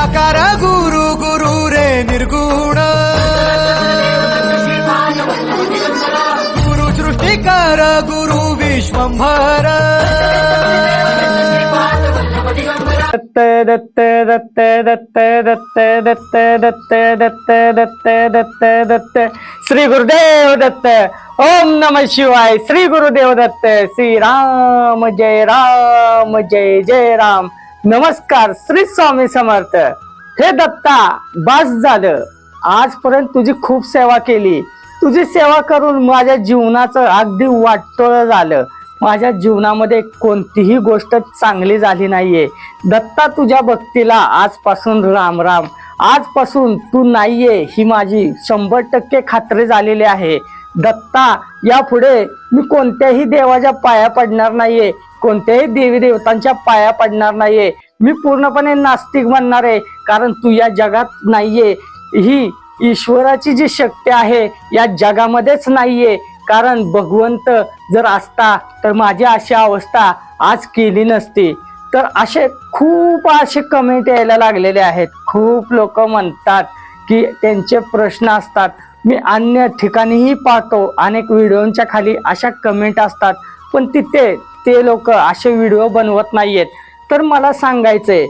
निराकार गुरु गुरु रे निर्गुण गुरु सृष्टिकार गुरु विश्वंभर दत्त दत्त दत्त दत्त दत्त दत्त दत्त दत्त दत्त दत्त दत्त श्री गुरुदेव दत्त ओम नम शिवाय श्री गुरुदेव दत्त श्री राम जय राम जय जय राम नमस्कार श्री स्वामी समर्थ. हे दत्ता बास झालं. आजपर्यंत तुझी खूप सेवा केली. तुझी सेवा करून माझ्या जीवनाचं अगदी वाटतोळ झालं. माझ्या जीवनामध्ये कोणतीही गोष्ट चांगली झाली नाहीये. दत्ता तुझ्या भक्तीला आजपासून राम राम. आजपासून तू नाहीये ही माझी शंभर टक्के खात्री झालेली आहे. दत्ता यापुढे मी कोणत्याही देवाच्या पाया पडणार नाहीये. कोणत्याही देवी देवतांच्या पाया पडणार नाहीये. मी पूर्णपणे नास्तिक म्हणणार आहे कारण तू या जगात नाहीये. ही ईश्वराची जी शक्ती आहे या जगामध्येच नाहीये. कारण भगवंत जर असता तर माझी अशी अवस्था आज केली नसती. तर असे खूप असे कमेंट यायला लागलेले आहेत. खूप लोक म्हणतात की त्यांचे प्रश्न असतात. मी अन्य ठिकाणीही पाहतो. अनेक व्हिडिओच्या खाली अशा कमेंट असतात. पण तिथे ते लोक असे व्हिडिओ बनवत नाहीयेत. तर मला सांगायचंय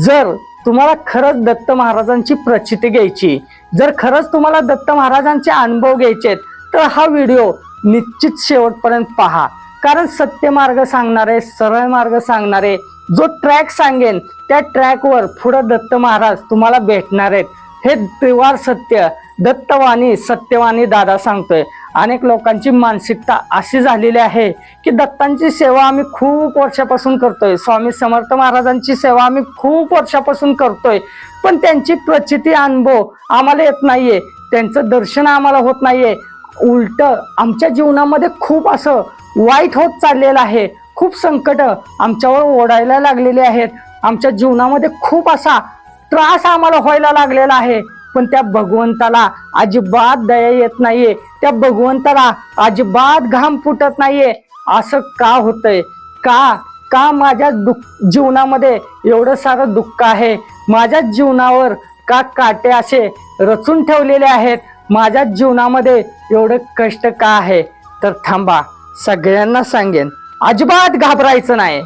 जर तुम्हाला खरंच दत्त महाराजांची प्रचिती घ्यायची जर खरंच तुम्हाला दत्त महाराजांचे अनुभव घ्यायचे तर हा व्हिडिओ निश्चित शेवटपर्यंत पहा. कारण सत्य मार्ग सांगणारे सरळ मार्ग सांगणारे जो ट्रॅक सांगेन त्या ट्रॅकवर पुढं दत्त महाराज तुम्हाला भेटणार आहेत. हे त्रिवार सत्य दत्तवाणी सत्यवाणी दादा सांगतोय. अनेक लोकांची मानसिकता अशी झालेली आहे की दत्तांची सेवा आम्ही खूप वर्षापासून करतोय. स्वामी समर्थ महाराजांची सेवा आम्ही खूप वर्षापासून करतोय. पण त्यांची प्रचिती अनुभव आम्हाला येत नाहीये. त्यांचं दर्शन आम्हाला होत नाहीये. उलट आमच्या जीवनामध्ये खूप असं वाईट होत चाललेलं आहे. खूप संकट आमच्यावर ओढायला लागलेली आहेत. आमच्या जीवनामध्ये खूप असा त्रास आम्हाला व्हायला लागलेला आहे. पण त्या भगवंताला अजिबात दया येत नाहीये. त्या भगवंताला अजिबात घाम फुटत नाहीये. असं का होतंय? का का माझ्या दुःख जीवनामध्ये एवढं सारं दुःख आहे? माझ्या जीवनावर का काटे असे रचून ठेवलेले आहेत? माझ्या जीवनामध्ये एवढं कष्ट का आहे? तर थांबा सगळ्यांना सांगेन. अजिबात घाबरायचं नाही.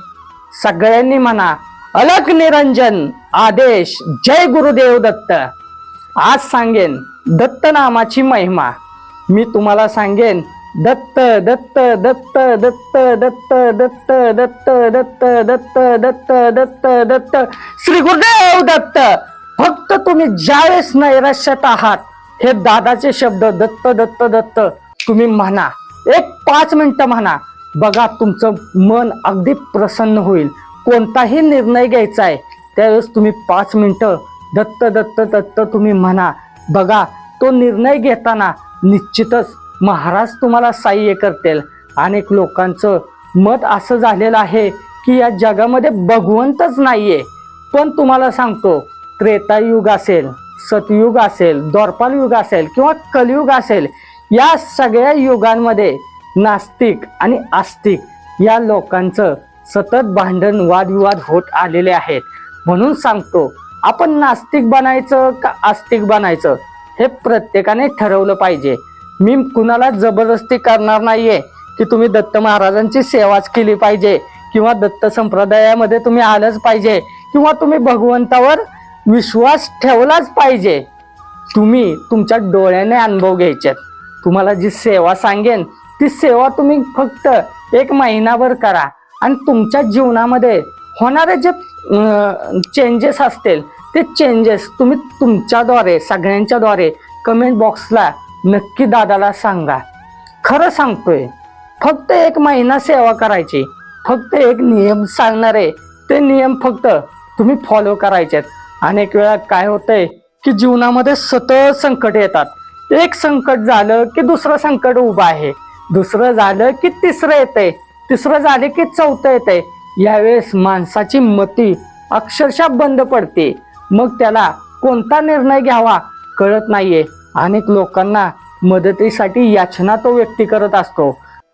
सगळ्यांनी म्हणा अलक निरंजन आदेश जय गुरुदेव दत्त. आज सांगेन दत्त नामाची महिमा मी तुम्हाला सांगेन दत्त दत्त दत्त दत्त दत्त दत्त दत्त दत्त दत्त दत्त दत्त दत्त श्री गुरुदेव दत्त फक्त तुम्ही ज्यावेळेस नैराश्यात आहात हे दादाचे शब्द दत्त दत्त दत्त तुम्ही म्हणा एक पाच मिनिटं म्हणा बघा तुमचं मन अगदी प्रसन्न होईल कोणताही निर्णय घ्यायचा आहे त्यावेळेस तुम्ही पाच मिनिटं दत्त दत्त दत्त तुम्ही म्हणा. बघा तो निर्णय घेताना निश्चितच महाराज तुम्हाला सहाय्य करतील. अनेक लोकांचं मत असं झालेलं आहे की या जगामध्ये भगवंतच नाहीये. पण तुम्हाला सांगतो त्रेतायुग असेल सतयुग असेल द्वारपाल युग असेल किंवा कलयुग असेल या सगळ्या युगांमध्ये नास्तिक आणि आस्तिक या लोकांचं सतत भांडण वादविवाद होत आलेले आहेत. म्हणून सांगतो आपण नास्तिक बनायचं का आस्तिक बनायचं? हे प्रत्येकाने ठरवलं पाहिजे. मी कुणाला जबरदस्ती करणार नाहीये की तुम्ही दत्त महाराजांची सेवाच केली पाहिजे किंवा दत्त संप्रदायामध्ये तुम्ही आलंच पाहिजे किंवा तुम्ही भगवंतावर विश्वास ठेवलाच पाहिजे. तुम्ही तुमच्या डोळ्याने अनुभव घ्यायचे. तुम्हाला जी सेवा सांगेन ती सेवा तुम्ही फक्त एक महिनाभर करा आणि तुमच्या जीवनामध्ये होणारे जे चेंजेस असतील ते चेंजेस तुम्ही तुमच्याद्वारे सगळ्यांच्याद्वारे कमेंट बॉक्सला नक्की दादाला सांगा. खरं सांगतोय फक्त एक महिना सेवा करायची फक्त एक नियम सांगणारे ते नियम फक्त तुम्ही फॉलो करायचे अनेक वेळा काय होतंय की जीवनामध्ये सतत संकट येतात. एक संकट झालं की दुसरं संकट उभं आहे. दुसरं झालं की तिसरं येतंय. तिसरं झालं की चौथं येतंय. यावेळेस माणसाची मती अक्षरशः बंद पडते. मग त्याला कोणता निर्णय घ्यावा कळत नाहीये. अनेक लोकांना मदतीसाठी याचना तो व्यक्ती करत असतो.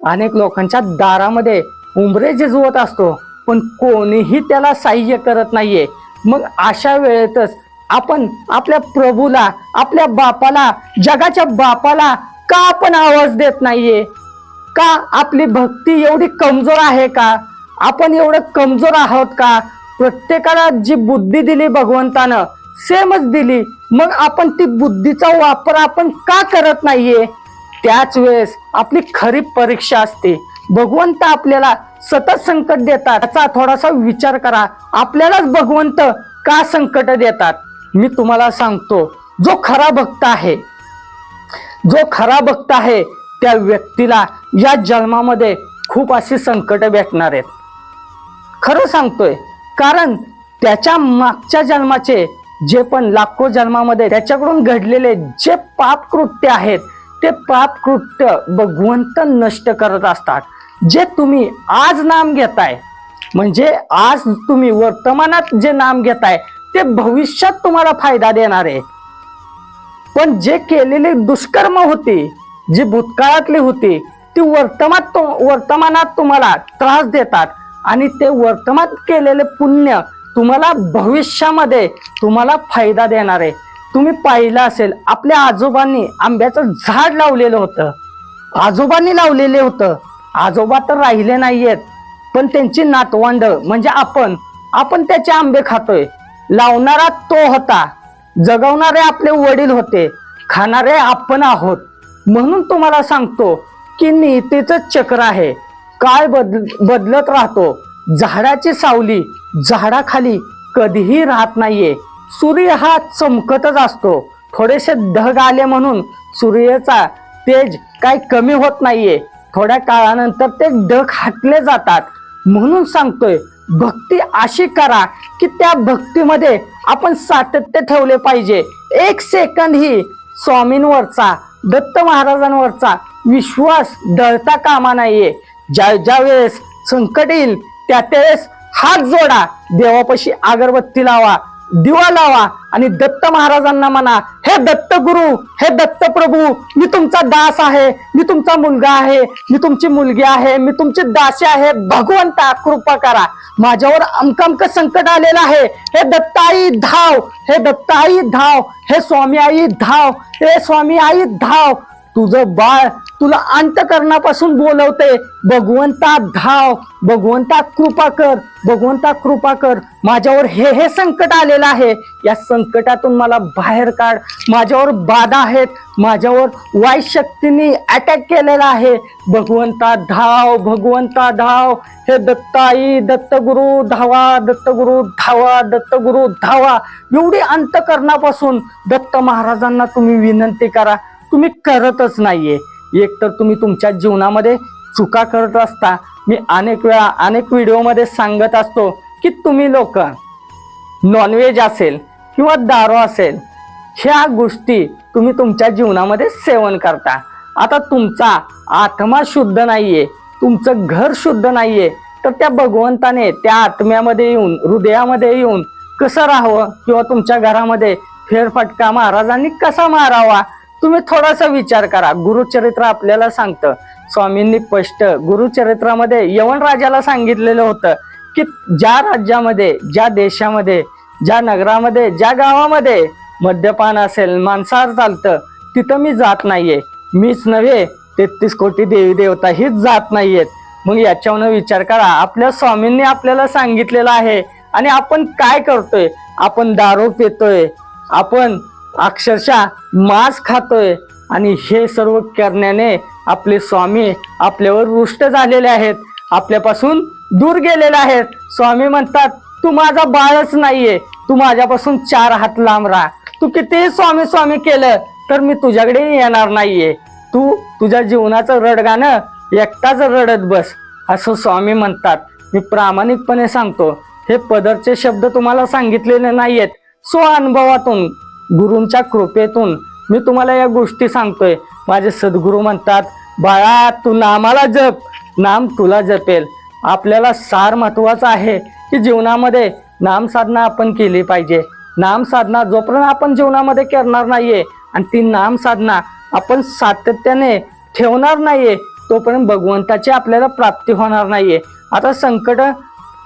अनेक लोकांच्या दारामध्ये उंबरे झिजवत असतो पण कोणीही त्याला सहाय्य करत नाहीये. मग अशा वेळेतच आपण आपल्या प्रभूला आपल्या बापाला जगाच्या बापाला का आपण आवाज देत नाहीये? का आपली भक्ती एवढी कमजोर आहे का? आपण एवढं कमजोर आहोत का? प्रत्येकाला जी बुद्धी दिली भगवंतानं सेमच दिली. मग आपण ती बुद्धीचा वापर आपण का करत नाहीये? त्याच वेळेस आपली खरी परीक्षा असते. भगवंत आपल्याला सतत संकट देतात. त्याचा थोडासा विचार करा. आपल्यालाच भगवंत का संकट देतात? मी तुम्हाला सांगतो जो खरा भक्त आहे जो खरा भक्त आहे त्या व्यक्तीला या जन्मामध्ये खूप अशी संकट भेटणार आहेत. खरं सांगतोय कारण त्याच्या मागच्या जन्माचे जे पण लाखो जन्मामध्ये त्याच्याकडून घडलेले जे पाप कृत्य आहेत ते पाप कृत्य भगवंत नष्ट करत असतात. जे तुम्ही आज नाम घेताय म्हणजे आज तुम्ही वर्तमानात जे नाम घेताय ते भविष्यात तुम्हाला फायदा देणार आहे. पण जे केलेले दुष्कर्म होती जी भूतकाळातली होती ती वर्तमान वर्तमानात तुम्हाला त्रास देतात. आणि ते वर्तमान केलेले पुण्य तुम्हाला भविष्यामध्ये तुम्हाला फायदा देणार आहे. तुम्ही पाहिलं असेल आपल्या आजोबांनी आंब्याचं झाड लावलेलं होतं. आजोबांनी लावलेले होतं. आजोबा तर राहिले नाहीयेत पण त्यांची नातवंड म्हणजे आपण आपण त्याचे आंबे खातोय. लावणारा तो होता. जगवणारे आपले वडील होते. खाणारे आपण आहोत. म्हणून तुम्हाला सांगतो की नीतीचं चक्र आहे. काळ बदल बदलत राहतो? झाडाची सावली झाडाखाली कधीही राहत नाहीये. सूर्य हा चमकतच असतो. थोडेसे ढग आले म्हणून सूर्याचा तेज काही कमी होत नाहीये. थोड्या काळानंतर ते ढग हटले जातात. म्हणून सांगतोय भक्ती अशी करा की त्या भक्तीमध्ये आपण सातत्य ठेवले पाहिजे. एक सेकंद ही स्वामींवरचा दत्त महाराजांवरचा विश्वास डळता कामा नाहीये. ज्या ज्या वेळेस संकट येईल त्या त्यावेळेस हात जोडा. देवापाशी अगरबत्ती लावा दिवा लावा आणि दत्त महाराजांना म्हणा हे दत्त गुरु हे दत्त प्रभू मी तुमचा दास आहे मी तुमचा मुलगा आहे मी तुमची मुलगी आहे मी तुमची दासी आहे भगवंता कृपा करा. माझ्यावर अमकमक संकट आलेलं आहे. हे दत्ताई धाव हे दत्ताई धाव हे स्वामी आई धाव हे स्वामी आई धाव. तुझं बाळ तुला अंतकरणापासून बोलवते. भगवंता धाव भगवंता कृपा कर भगवंता कृपा कर. माझ्यावर हे हे संकट आलेलं आहे. या संकटातून मला बाहेर काढ. माझ्यावर बाधा आहेत. माझ्यावर वाईट शक्तीने अटॅक केलेला आहे. भगवंता धाव भगवंता धाव. हे दत्ताई दत्तगुरु धावा दत्तगुरु धावा दत्तगुरु धावा. एवढी अंतकरणापासून दत्त महाराजांना तुम्ही विनंती करा. तुम्ही करतच नाहीये. एकतर तुम्ही तुमच्या जीवनामध्ये चुका करत असता मी अनेक वेळा अनेक व्हिडिओमध्ये सांगत असतो की तुम्ही लोक नॉनव्हेज असेल किंवा दारू असेल ह्या गोष्टी तुम्ही तुमच्या जीवनामध्ये सेवन करता. आता तुमचा आत्मा शुद्ध नाहीये तुमचं घर शुद्ध नाहीये तर त्या भगवंताने त्या आत्म्यामध्ये येऊन हृदयामध्ये येऊन कसं राहावं किंवा तुमच्या घरामध्ये फेरफटका महाराजांनी कसा मारावा? तुम्ही थोडासा विचार करा. गुरुचरित्र आपल्याला सांगतं. स्वामींनी स्पष्ट गुरुचरित्रामध्ये यवन राजाला सांगितलेलं होतं की ज्या राज्यामध्ये ज्या देशामध्ये ज्या नगरामध्ये ज्या गावामध्ये मद्यपान असेल मांसाहार चालतं तिथं मी जात नाहीये. मीच नव्हे तेहतीस कोटी देवी देवता हीच जात नाहीयेत. मग याच्यावरनं विचार करा. आपल्या स्वामींनी आपल्याला सांगितलेलं आहे. आणि आपण काय करतोय? आपण दारू पितोय. आपण अक्षरशः मांस खातोय. आणि हे सर्व करण्याने आपले स्वामी आपल्यावर रुष्ट झालेले आहेत. आपल्यापासून दूर गेलेले आहेत. स्वामी म्हणतात तू माझा बाळच नाहीये. तू माझ्यापासून चार हात लांब राहा. तू कितीही स्वामी स्वामी केलं तर मी तुझ्याकडे येणार नाहीये. तू तुझ्या जीवनाचं रडगाणं एकटाच रडत बस. असं स्वामी म्हणतात. मी प्रामाणिकपणे सांगतो हे पदरचे शब्द तुम्हाला सांगितलेले नाहीयेत. स्व अनुभवातून गुरूंच्या कृपेतून मी तुम्हाला या गोष्टी सांगतोय. माझे सद्गुरू म्हणतात बाळा तू नामाला जप. नाम तुला जपेल. आपल्याला सार महत्वाचं आहे की जीवनामध्ये नाम साधना आपण केली पाहिजे. नाम साधना जोपर्यंत आपण जीवनामध्ये करणार नाहीये आणि ती नाम साधना आपण सातत्याने ठेवणार नाहीये तोपर्यंत भगवंताची आपल्याला प्राप्ती होणार नाहीये. आता संकट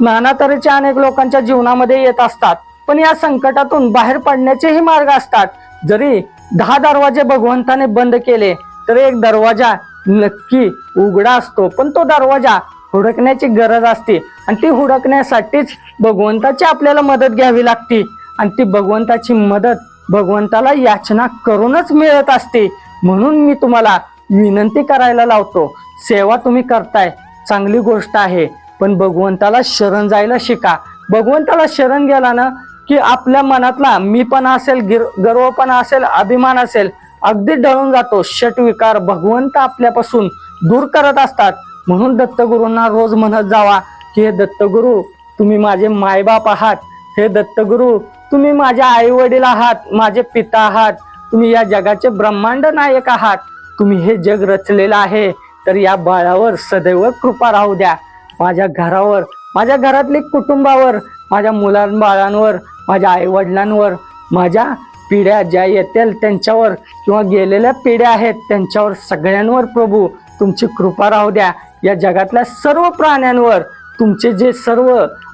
नाना तऱ्हेच्या अनेक लोकांच्या जीवनामध्ये येत असतात. पण या संकटातून बाहेर पडण्याचेही मार्ग असतात. जरी दहा दरवाजे भगवंताने बंद केले तर एक दरवाजा नक्की उघडा असतो. पण तो दरवाजा हुडकण्याची गरज असते आणि ती हुडकण्यासाठीच भगवंताची आपल्याला मदत घ्यावी लागते. आणि ती भगवंताची मदत भगवंताला याचना करूनच मिळत असते. म्हणून मी तुम्हाला विनंती करायला लावतो सेवा तुम्ही करताय चांगली गोष्ट आहे. पण भगवंताला शरण जायला शिका. भगवंताला शरण गेला ना की आपल्या मनातला मी पण असेल गिर- गर्वपणा असेल अभिमान असेल अगदी डळून जातो. षट विकार भगवंत आपल्यापासून दूर करत असतात. म्हणून दत्तगुरूंना रोज म्हणत जावा की हे दत्तगुरु तुम्ही माझे मायबाप आहात. हे दत्तगुरु तुम्ही माझे आई वडील आहात. माझे पिता आहात. तुम्ही या जगाचे ब्रह्मांड नायक आहात. तुम्ही हे जग रचलेलं आहे. तर या बाळावर सदैव कृपा राहू द्या. माझ्या घरावर माझ्या घरातली कुटुंबावर माझ्या मुलां बाळांवर माझ्या आईवडिलांवर माझ्या पिढ्या ज्या येतील त्यांच्यावर किंवा गेलेल्या पिढ्या आहेत त्यांच्यावर सगळ्यांवर प्रभू तुमची कृपा राहू द्या. या जगातल्या सर्व प्राण्यांवर तुमचे जे सर्व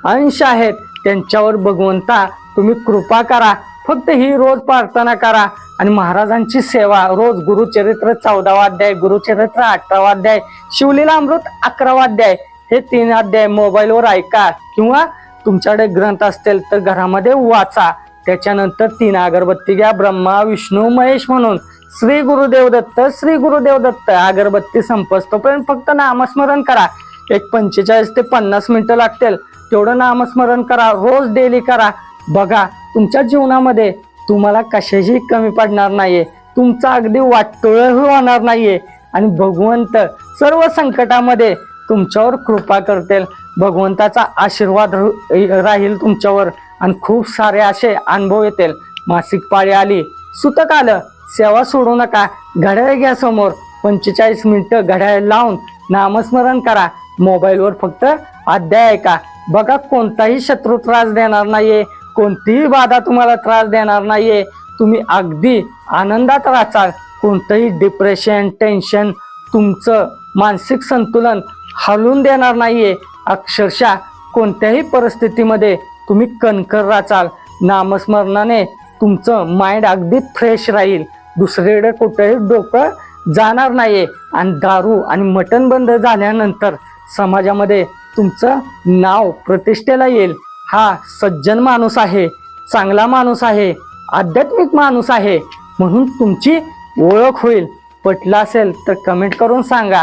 अंश आहेत त्यांच्यावर भगवंता तुम्ही कृपा करा. फक्त ही रोज प्रार्थना करा आणि महाराजांची सेवा रोज गुरुचरित्र चौदावा अध्याय गुरुचरित्र अठरावा अध्याय शिवलीला अमृत अकरावा अध्याय हे तीन अध्याय मोबाईलवर ऐका किंवा तुमच्याकडे ग्रंथ असतील तर घरामध्ये वाचा. त्याच्यानंतर तीन अगरबत्ती घ्या. ब्रह्मा विष्णू महेश म्हणून श्री गुरुदेव दत्त श्री गुरुदेव दत्त अगरबत्ती संपस्तोपर्यंत फक्त नामस्मरण करा. एक पंचेचाळीस ते पन्नास मिनिटं लागतील. तेवढं नामस्मरण करा. रोज डेली करा. बघा तुमच्या जीवनामध्ये तुम्हाला कशाची कमी पडणार नाहीये. तुमचं अगदी वाटतोळही होणार नाहीये. आणि भगवंत सर्व संकटामध्ये तुमच्यावर कृपा करतील. भगवंताचा आशीर्वाद राहील तुमच्यावर आणि खूप सारे असे अनुभव येतील. मासिक पाळी आली सुतक आलं सेवा सोडू नका घड्याळ घ्या समोर पंचेचाळीस मिनिटं घड्याळ लावून नामस्मरण करा. मोबाईलवर फक्त अध्याय ऐका. बघा कोणताही शत्रू त्रास देणार नाहीये कोणतीही बाधा तुम्हाला त्रास देणार नाहीये. तुम्ही अगदी आनंदात राहाल कोणतंही डिप्रेशन टेन्शन तुमचं मानसिक संतुलन हलवून देणार नाहीये. अक्षरशः कोणत्याही परिस्थितीमध्ये तुम्ही कणकर राचाल नामस्मरणाने तुमचं माइंड अगदी फ्रेश राहील. दुसरीकडे कुठेही डोकं जाणार नाही आणि दारू आणि मटण बंद झाल्यानंतर समाजामध्ये तुमचं नाव प्रतिष्ठेला येईल. हा सज्जन माणूस आहे चांगला माणूस आहे आध्यात्मिक माणूस आहे. म्हणून तुमची ओळख होईल. पटलं असेल तर कमेंट करून सांगा.